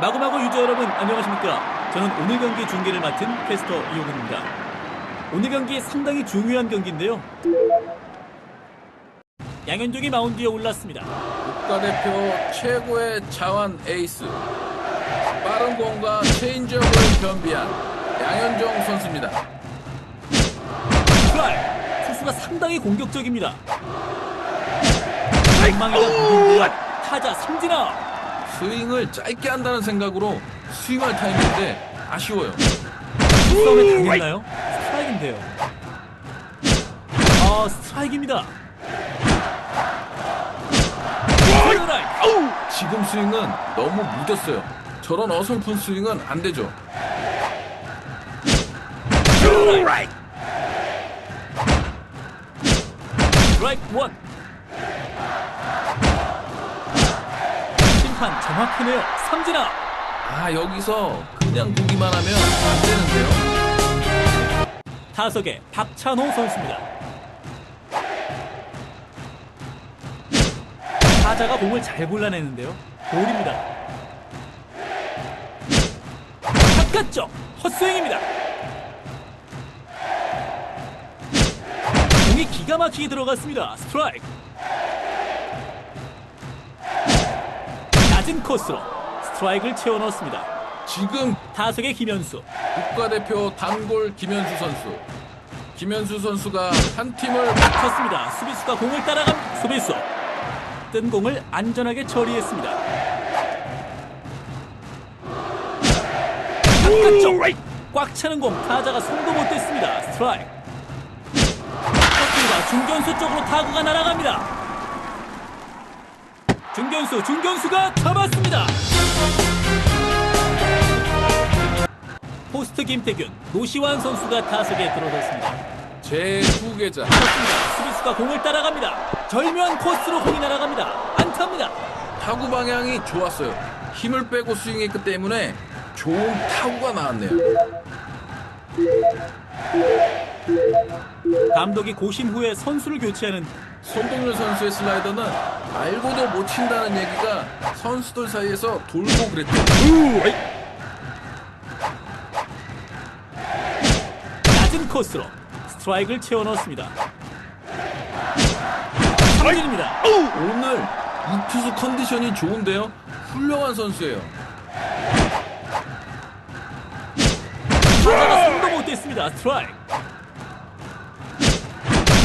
마구마구 유저 여러분 안녕하십니까? 저는 오늘 경기 중계를 맡은 캐스터 이호근입니다. 오늘 경기 상당히 중요한 경기인데요 양현종이 마운드에 올랐습니다. 국가대표 최고의 자완 에이스 빠른 공과 체인지업을 겸비한 양현종 선수입니다. 트라이 투수가 상당히 공격적입니다. 무딘데요 타자 삼진아! 스윙을 짧게 한다는 생각으로 스윙할 타임인데 아쉬워요. 싸움에 당했나요? 스트라이크인데요. 아 스트라이크입니다 스트라이크 지금 스윙은 너무 무뎠어요. 저런 어설픈 스윙은 안 되죠. 스트라이크 스트라이크 원 심판 정확하네요 삼진아 아 여기서 그냥 보기만 하면 안 되는데요. 타석에 박찬호 선수입니다. 타자가 공을 잘 골라내는데요. 볼입니다. 바깥쪽 헛스윙입니다. 공이 기가 막히게 들어갔습니다. 스트라이크. 낮은 코스로 스트라이크를 채워 넣었습니다. 지금 타석의 김현수. 국가대표 단골 김현수 선수. 김현수 선수가 한 팀을 쳤습니다. 수비수가 공을 따라간 수비수. 뜬 공을 안전하게 처리했습니다. 바깥쪽 꽉 차는 공 타자가 손도 못 댔습니다. 스트라이크. 쳤습니다. 중견수 쪽으로 타구가 날아갑니다. 중견수 중견수가 잡았습니다. 포스트 김태균 노시환 선수가 타석에 들어섰습니다. 제 후계자. 수비수가 공을 따라갑니다. 절묘한 코스로 공이 날아갑니다. 안타입니다. 타구 방향이 좋았어요. 힘을 빼고 스윙했기 때문에 좋은 타구가 나왔네요. 감독이 고심 후에 선수를 교체하는 손동열 선수의 슬라이더는 알고도 못 친다는 얘기가 선수들 사이에서 돌고 그랬죠. 낮은 코스로 스트라이크를 채워 넣었습니다. 삼진입니다. 오늘 이 투수 컨디션이 좋은데요. 훌륭한 선수예요. 타자가 손도 못 댔습니다. 스트라이크.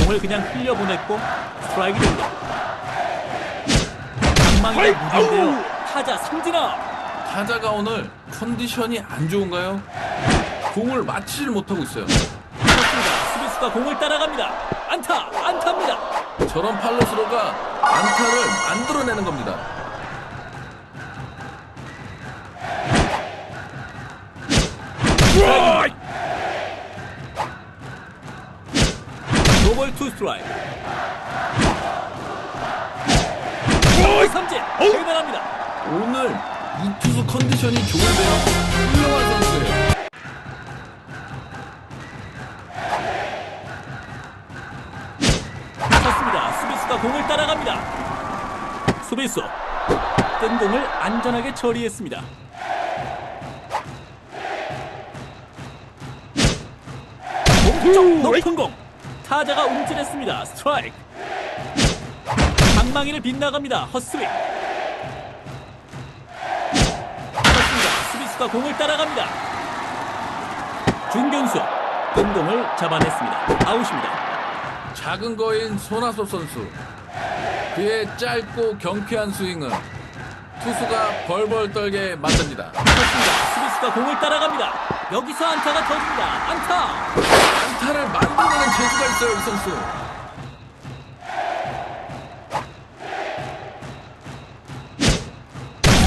공을 그냥 흘려보냈고 스트라이크 됩니다. 방망이가 무딘데요. 타자 삼진아. 타자가 오늘 컨디션이 안 좋은가요? 공을 맞히질 못하고 있어요. 수비수가 공을 따라갑니다. 안타, 안타입니다. 저런 팔로스로가 안타를 만들어내는 겁니다. 노볼 투 스트라이크. 삼진 대단합니다. 오늘 이 투수 컨디션이 좋은데요. 훌륭한 선수예요. 수비수가 공을 따라갑니다. 수비수 뜬 공을 안전하게 처리했습니다. 몸쪽 높은 공 타자가 움찔했습니다. 스트라이크 방망이를 빗나갑니다. 헛스윙 쳤습니다. 수비수가 공을 따라갑니다. 중견수 뜬 공을 잡아냈습니다. 아웃입니다. 작은 거인 손아섭 선수. 그의 짧고 경쾌한 스윙은 투수가 벌벌 떨게 만듭니다. 쳤습니다. 수비수가 공을 따라갑니다. 여기서 안타가 터집니다. 안타. 안타를 만들어내는 재주가 있어요, 이 선수.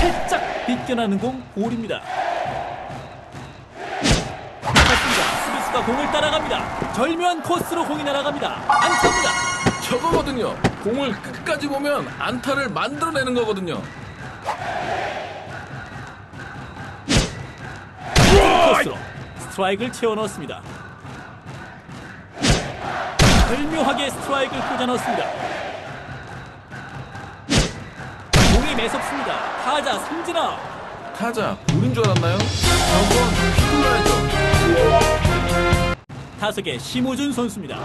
살짝 빗겨나는 공 볼입니다. 공을 따라갑니다. 절묘한 코스로 공이 날아갑니다. 안타입니다. 저거거든요. 공을 끝까지 보면 안타를 만들어내는 거거든요. 코스로 스트라이크를 채워 넣었습니다. 절묘하게 스트라이크를 꽂아 넣었습니다. 공이 매섭습니다. 타자 송진아 타자 볼인 줄 알았나요? 저건 피구라죠. 타석의 심호준 선수입니다.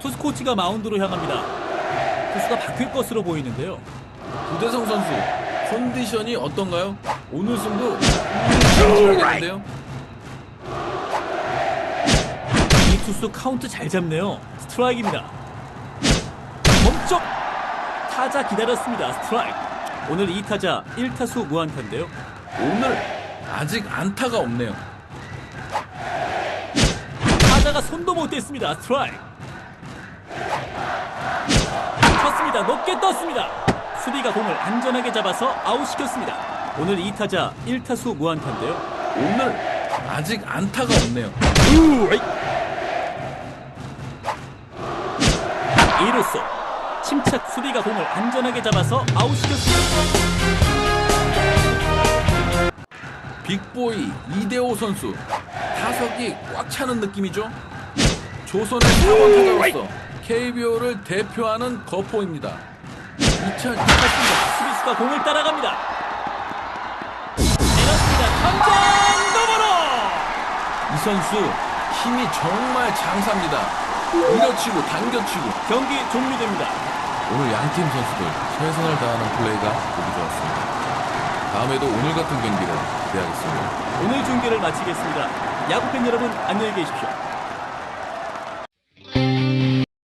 투수 코치가 마운드로 향합니다. 투수가 바뀔 것으로 보이는데요. 구대성 선수 컨디션이 어떤가요? 오늘 승부 정해야겠는데요. 이 투수 카운트 잘 잡네요. 스트라이크입니다. 멈쩍! 타자 기다렸습니다. 스트라이크. 오늘 2타자 1타수 무안타인데요. 오늘 아직 안타가 없네요. 타자가 손도 못 댔습니다. 스트라이크. 쳤습니다. 높게 떴습니다. 수비가 공을 안전하게 잡아서 아웃시켰습니다. 오늘 2타자 1타수 무안타인데요. 오늘 아직 안타가 없네요. 2루수 침착 수비가 공을 안전하게 잡아서 아웃시켰습니다. 빅보이 이대호 선수 타석이 꽉 차는 느낌이죠. 조선의 4번 타자로서 KBO를 대표하는 거포입니다. 2000 수비수가 공을 따라갑니다. 때렸습니다. 당장 너머로! 이 선수 힘이 정말 장사입니다. 밀어치고 당겨치고 경기 종료됩니다. 오늘 양팀 선수들 최선을 다하는 플레이가 보기 좋았습니다. 다음에도 오늘 같은 경기를 기대하겠습니다. 오늘 중계를 마치겠습니다. 야구팬 여러분 안녕히 계십시오.